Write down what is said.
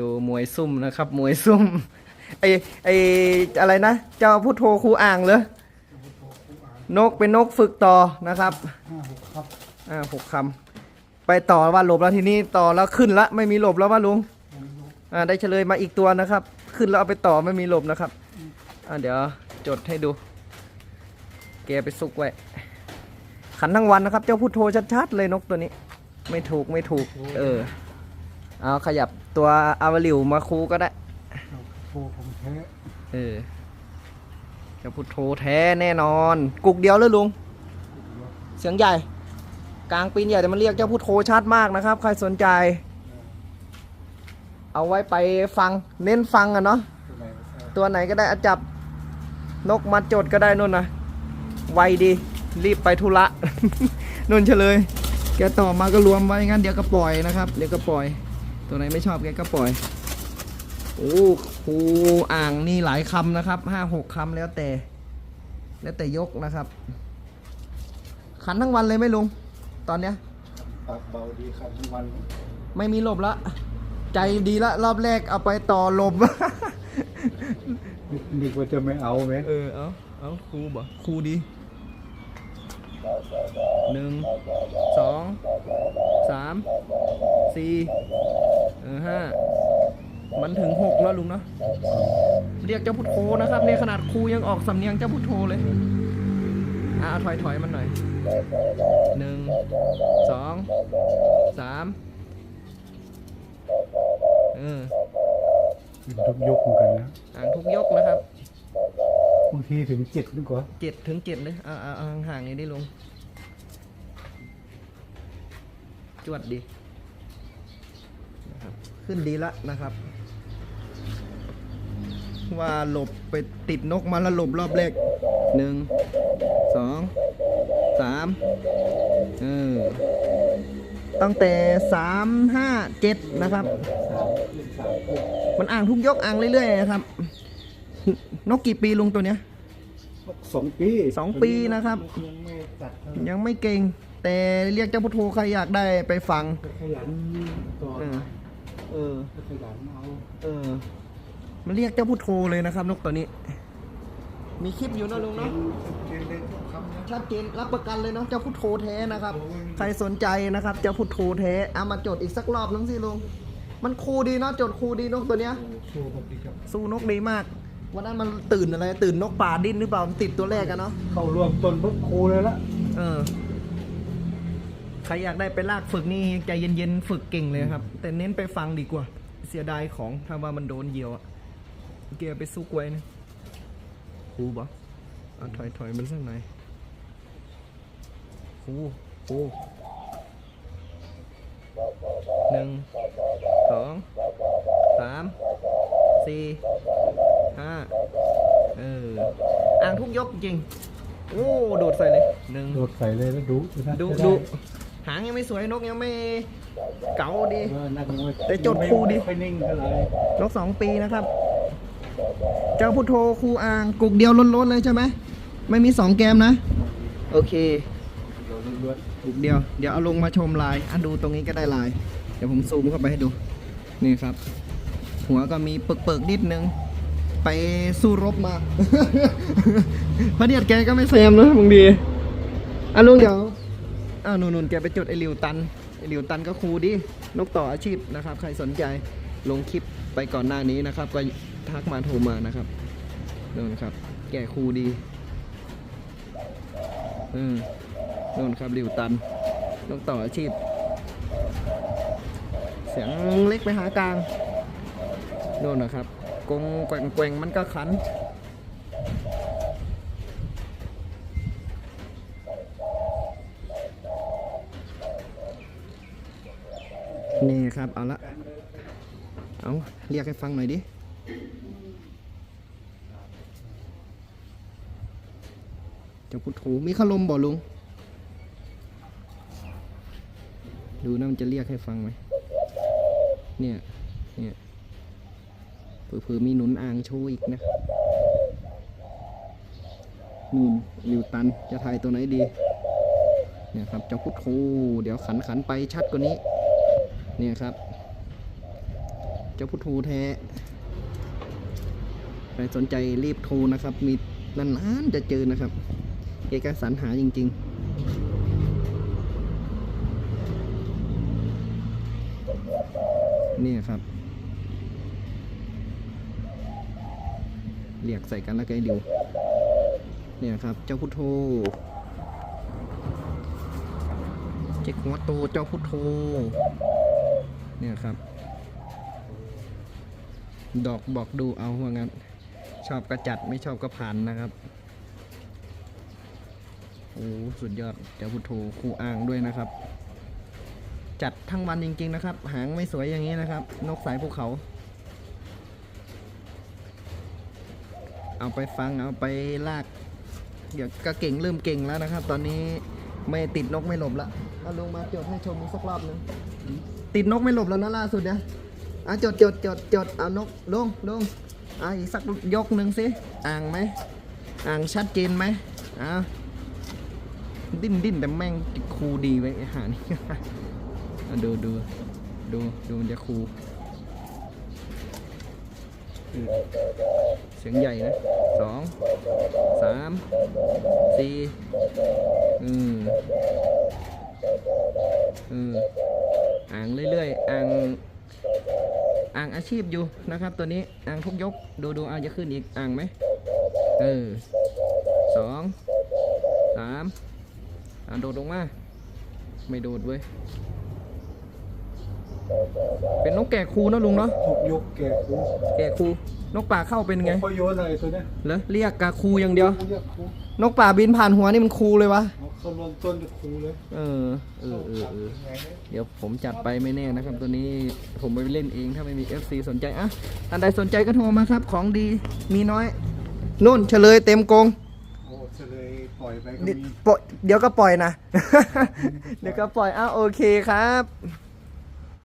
ดูมวยซุ่มนะครับ มวยซุ่มไอไออะไรนะ เจ้าพุทโธครูอ่างเหรอนกเป็นนกฝึกต่อนะครับห้าหกครับอ่าหกคำไปต่อว่าหลบแล้วทีนี้ต่อแล้วขึ้นละไม่มีหลบแล้วว่าลุงอ่าได้เฉลยมาอีกตัวนะครับ ขึ้นแล้วเอาไปต่อไม่มีหลบนะครับอ่าเดี๋ยวจดให้ดู แกไปซุกไว้ขันทั้งวันนะครับ เจ้าพุทโธชัดๆเลยนกตัวนี้ ไม่ถูกไม่ถูก เออ เอาขยับตัวอาวลิวมาคูก็ได้เราโทรของแท้เออเจ้าพุทโธแท้แน่นอน กุกเดียวเลยลุง เสียงใหญ่ กลางปีนใหญ่แต่มันเรียกเจ้าพุทโธชัดมากนะครับ ใครสนใจ เอาไว้ไปฟังเน้นฟังอะเนาะตัวไหนก็ได้ตัวไหนก็ได้อะจับนกมัดจดก็ได้นู่นนะไวดี รีบไปธุระนุ่นเฉลย แกต่อมาก็รวมไว้งั้นเดี๋ยวก็ปล่อยนะครับ เดี๋ยวก็ปล่อย ตัวไหนไม่ชอบแกก็ปล่อย โอ้ครูอ่างนี่หลายคำนะครับห้าหกคำแล้วแต่ แล้วแต่ยกนะครับ ขันทั้งวันเลยไหม่ลุง ตอนเนี้ยปากเบาดีครับทุกวันไม่มีหลบละ ใจดีละ รอบแรกเอาไปต่อหลบ นึกว่าจะไม่เอาไหมเออ เอาเอาครูบ่ครูดีหนึ่งสอง สามสี่เออห้ามันถึงหกแล้วลุงเนาะเรียกเจ้าพุทโธนะครับเนี่ยขนาดครูยังออกสำเนียงเจ้าพุทโธเลยอะเอาถอยถอยมันหน่อยหนึ่งสองสามเออเป็นทุกยกเหมือนกันนะอ่างทุกยกนะครับบางทีถึงเจ็ดนึกว่าเจ็ดถึงเจ็ดเลยเอาเอาเอาห่างๆนี้ได้ลง จวดดีนะครับขึ้นดีละนะครับ ว่าหลบไปติดนกมาแล้วหลบรอบแรกหนึ่งสองสามเออตั้งแต่สามห้าเจ็ดนะครับ มันอ่างทุกยกอ่างเรื่อยๆนะครับ นกกี่ปีลุงตัวเนี้ยสองปีสองปีนะครับ ยังไม่ตัดเท่าไหร่ยังไม่เก่ง แต่เรียกเจ้าพุทโธใครอยากได้ไปฟัง ขยันต่อเออ เออ ขยันเอาเออ มันเรียกเจ้าพุทโธเลยนะครับ นกตัวนี้ มีคลิปอยู่นะลุงเนาะเจนเลยทุกคำนะชัดเจนรับประกันเลยเนาะเจ้าพุทโธแท้นะครับ ใครสนใจนะครับเจ้าพุทโธแท้เอามาจดอีกสักรอบนึงสิลุง มันคูลดีเนาะจดคูลดีนกตัวเนี้ย โชว์แบบนี้ครับสู้นกดีมาก วันนั้นมันตื่นอะไร ตื่นนกป่าดิ้นหรือเปล่ามันติดตัวแรกอะเนาะ เข้ารวมต้นปุ๊บครูเลยละเออ ใครอยากได้ไปลากฝึกนี่ใจเย็นๆฝึกเก่งเลยครับ แต่เน้นไปฟังดีกว่า เสียดายของถ้าว่ามันโดนเหยี่ยวอะเกียร์ไปซุกไว้นะครูบอเอาถอยถอยมันสักหน่อยครูครูหนึ่งสองสามสี่ห้าเอออ่างทุกยกจริง โอ้ โดดใส่เลยหนึ่งโดดใส่เลยแล้วดูนะดูจะไดู หางยังไม่สวยนกยังไม่เก๋าดีเออนักมวยแต่จดครูดิไม่ค่อยนิ่งเท่าไหร่นกสองปีนะครับ เจ้าพุทโธครูอ่างกุกเดียวล้นๆเลยใช่ไหมไม่มีสองแกมนะ โอเคเดี๋ยวล้วนกุกเดียว เดี๋ยวเอาลงมาชมลายอะดูตรงนี้ก็ได้ลาย เดี๋ยวผมซูมเข้าไปให้ดู นี่ครับ หัวก็มีเปิกๆนิดนึง ไปสู้รบมา พระเดียดแกก็ไม่แซมนะบางดีอะลุงเดี๋ยว อ้าวนุ่นๆแกไปจดไอหลิวตันไอหลิวตันก็ครูดินกต่ออาชีพนะครับ ใครสนใจลงคลิปไปก่อนหน้านี้นะครับ ก็ทักมาโทรมานะครับนู่นครับ แกครูดีอืมนู่นครับหลิวตันนกต่ออาชีพ เสียงเล็กไปหากลางโน่นนะครับกงแกว่งแกว่งมันก็ขัน นี่ครับ เอาละ เอาเรียกให้ฟังหน่อยดิ เจ้าพุทโธมีขลมบ่ลุง ดูนะมันจะเรียกให้ฟังไหม เนี่ย เนี่ยเผื่อๆมีหนุนอ่างโชว์อีกนะนู่นลิวตัน จะถ่ายตัวไหนดี เนี่ยครับ เจ้าพุทโธเดี๋ยวขันขันไปชัดกว่านี้ เนี่ยครับ เจ้าพุทโธแท้ ใครสนใจรีบโทรนะครับ มีนานๆจะเจอนะครับ เอกสารหาจริง ๆนี่ครับ เรียกใส่กันแล้วก็ให้ดูเนี่ยครับ เจ้าพุทโธเจ๊กหัวโตเจ้าพุทโธ เนี่ยครับ ดอกบอกดูเอาว่างั้น ชอบกระจัดไม่ชอบกระผ่านนะครับโอ้สุดยอดเจ้าพุทโธคู่อ้างด้วยนะครับ จัดทั้งวันจริง ๆ นะครับ หางไม่สวยอย่างนี้นะครับ นกสายภูเขา เอาไปฟังเอาไปลากเดี๋ยวก็เก่งเริ่มเก่งแล้วนะครับ ตอนนี้ไม่ติดนกไม่หลบละเอาลงมาจดให้ชมสักรอบหนึง ติดนกไม่หลบแล้วนะล่าสุดเนี่ยอะจดจดจดจดเอานกลงลงอะอีกสักยกหนึ่งสิอ่างไหมอ่างชัดเจนไหมอะดิ้นดิ้นแต่แม่งครูดีไว้ไอ้หานี่ดูดูดูดูมันจะครูเสียงใหญ่นะสองสามสี่อืมอืม อ่างเรื่อยๆอ่างอ่างอาชีพอยู่นะครับ ตัวนี้อ่างทุกยกดูดูอ่างจะขึ้นอีกอ่างไหมเออสองสามอ่าโดดลงมาไม่โดดเว้ยเป็นนกแก่คูเนอะลุงเนาะถูกยกแกะกูแก่คูนกป่าเข้าเป็นไงพอโยนอะไรตัวเนี้ยเหรอเรียกกาคูอย่างเดียว กูเรียกครูนกป่าบินผ่านหัวนี่มันคูเลยวะ เอาเขาลงต้นจะครูเลยเออเออเออเออเดี๋ยวผมจัดไปไม่แน่นะครับ ตัวนี้ผมไปเล่นเองถ้าไม่มี FC สนใจอะท่านใดสนใจก็โทรมาครับของดีมีน้อยนุ่นเฉลยเต็มกรงโอ้เฉลยปล่อยไปก็เดี๋ยวมีปล่อยเดี๋ยวก็ปล่อยนะ เดี๋ยวก็ปล่อยอ้าวโอเคครับ